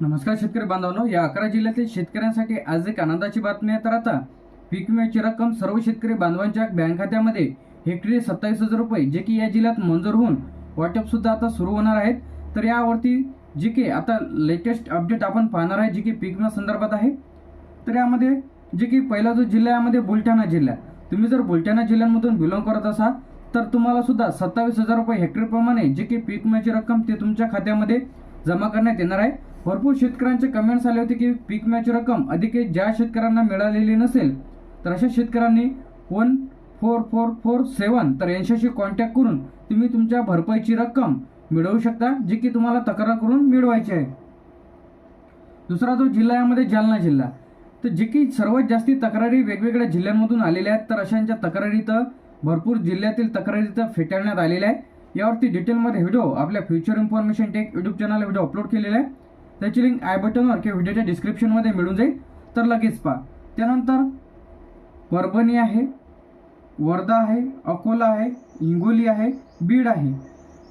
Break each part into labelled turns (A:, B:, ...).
A: नमस्कार शेतकरी बांधवांनो या अकरा जिल्ह्यातील शेतकऱ्यांसाठी आज एक आनंदाची बातमी आहे. तर आता पीक विम्याची रक्कम सर्व शेतकरी बांधवांच्या बँक खात्यामध्ये हेक्टरी सत्तावीस हजार रुपये जे की या जिल्ह्यात मंजूर होऊन वाटपसुद्धा आता सुरू होणार आहेत. तर यावरती जी की आता लेटेस्ट अपडेट आपण पाहणार आहे जी की पीक विमा संदर्भात आहे. तर यामध्ये जे की पहिला जो जिल्हा आहे यामध्ये बुलढाणा जिल्हा. तुम्ही जर बुलढाणा जिल्ह्यांमधून बिलॉंग करत असाल तर तुम्हाला सुद्धा सत्तावीस हजार रुपये हेक्टरप्रमाणे जे की पीक विम्याची रक्कम ते तुमच्या खात्यामध्ये जमा करण्यात येणार आहे. भरपूर शेतकऱ्यांचे कमेंट्स आले होते की पीक विम्याची रक्कम अधिक ज्या शेतकऱ्यांना मिळालेली नसेल तर अशा शेतकऱ्यांनी one four four four seven तर यांच्याशी कॉन्टॅक्ट करून तुम्ही तुमच्या भरपाईची रक्कम मिळवू शकता जी की तुम्हाला तक्रार करून मिळवायची आहे. दुसरा जो जिल्हा यामध्ये जालना जिल्हा. तर जे की सर्वात जास्ती तक्रारी वेगवेगळ्या जिल्ह्यांमधून आलेल्या आहेत तर अशांच्या तक्रारी तर भरपूर जिल्ह्यातील तक्रारी तर फेटाळण्यात आलेल्या आहे यावरती डिटेलमध्ये व्हिडिओ आपल्या फ्युचर इन्फॉर्मेशन टेक यूट्यूब चॅनलला व्हिडिओ अपलोड केलेला आहे. त्याची लिंक आय बटनवर किंवा व्हिडिओच्या डिस्क्रिप्शनमध्ये मिळून जाईल. तर लगेच पहा. त्यानंतर परभणी आहे वर्धा आहे अकोला आहे हिंगोली आहे बीड आहे.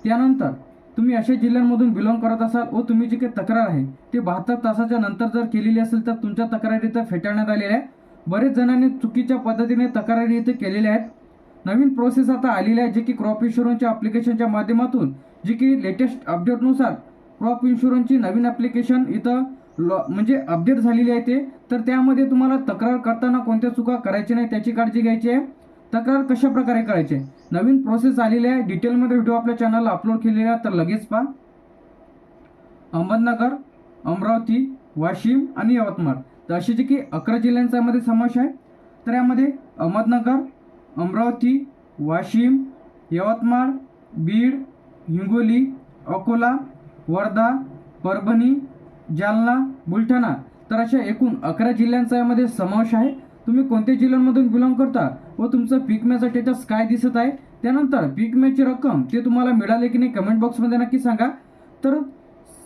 A: त्यानंतर तुम्ही अशा जिल्ह्यांमधून बिलॉंग करत असाल व तुम्ही जी काही तक्रार आहे ते बहात्तर तासाच्या नंतर जर केलेली असेल तर तुमच्या तक्रारी इथं फेटाळण्यात आलेल्या आहे बरेच जणांनी चुकीच्या पद्धतीने तक्रारी इथे केलेल्या आहेत. नवीन प्रोसेस आता आलेली आहे जे की क्रॉप इन्शुरन्सच्या अप्लिकेशनच्या माध्यमातून जी की लेटेस्ट अपडेटनुसार क्रॉप इन्शुरन्सची नवीन ॲप्लिकेशन इथं लॉ म्हणजे अपडेट झालेली आहे ते. तर त्यामध्ये तुम्हाला तक्रार करताना कोणत्या चुका करायची नाही त्याची काळजी घ्यायची आहे. तक्रार कशा प्रकारे करायची? आहे नवीन प्रोसेस आलेली आहे. डिटेलमध्ये व्हिडिओ आपल्या चॅनलला अपलोड केलेला आहे तर लगेच पहा. अहमदनगर अमरावती वाशिम आणि यवतमाळ. तर असे जे की अकरा जिल्ह्यांचा यामध्ये समावेश आहे. तर यामध्ये अहमदनगर अमरावती वाशिम यवतमाळ बीड हिंगोली अकोला वर्धा परभणी जालना बुलढाणा तर अशा एकूण अकरा जिल्ह्यांचा यामध्ये समावेश आहे. तुम्ही कोणत्या जिल्ह्यांमधून बिलॉंग करता व तुमचं पीक विम्याचं स्टेटस काय दिसत आहे? त्यानंतर पीक मॅचची रक्कम ते तुम्हाला मिळाले की नाही कमेंट बॉक्समध्ये नक्की सांगा. तर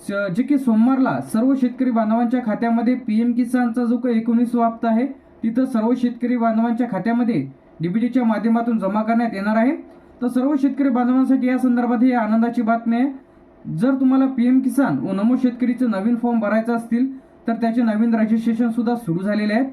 A: स- जे की सोमवारला सर्व शेतकरी बांधवांच्या खात्यामध्ये पी एम किसानचा जो काही एकोणीसवा हप्ता आहे तिथं सर्व शेतकरी बांधवांच्या खात्यामध्ये डीबीटीच्या माध्यमातून जमा करण्यात येणार आहे. तर सर्व शेतकरी बांधवांसाठी या संदर्भात ही आनंदाची बातमी आहे. जर तुम्हाला पी एम किसान व नमो शेतकरीचं नवीन फॉर्म भरायचा असतील तर त्याचे नवीन रजिस्ट्रेशन सुद्धा सुरू झालेले आहेत.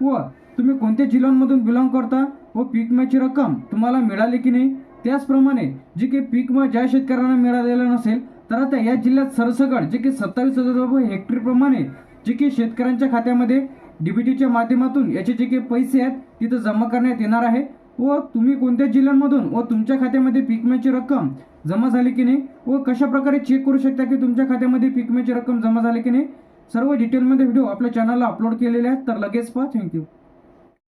A: व तुम्ही कोणत्या जिल्ह्यांमधून बिलॉंग करता व पीक विम्याची रक्कम तुम्हाला मिळाली की नाही त्याचप्रमाणे जे काही पीक विमा ज्या शेतकऱ्यांना मिळालेला नसेल तर आता या जिल्ह्यात सरसकट जे की सत्तावीस हजार रुपये हेक्टरप्रमाणे जे की शेतकऱ्यांच्या खात्यामध्ये डीबीटीच्या माध्यमातून याचे जे काही पैसे आहेत तिथं जमा करण्यात येणार आहे. व तुम्ही कोणत्या जिल्ह्यांमधून व तुमच्या खात्यामध्ये पीक विम्याची रक्कम जमा झाली की नाही? व कशा प्रकारे चेक करू शकता की तुमच्या खात्यामध्ये पीक विम्याची रक्कम जमा झाली की नाही? सर्व डिटेलमध्ये व्हिडिओ आपल्या चॅनलला अपलोड केलेले आहेत तर लगेच पहा. थँक्यू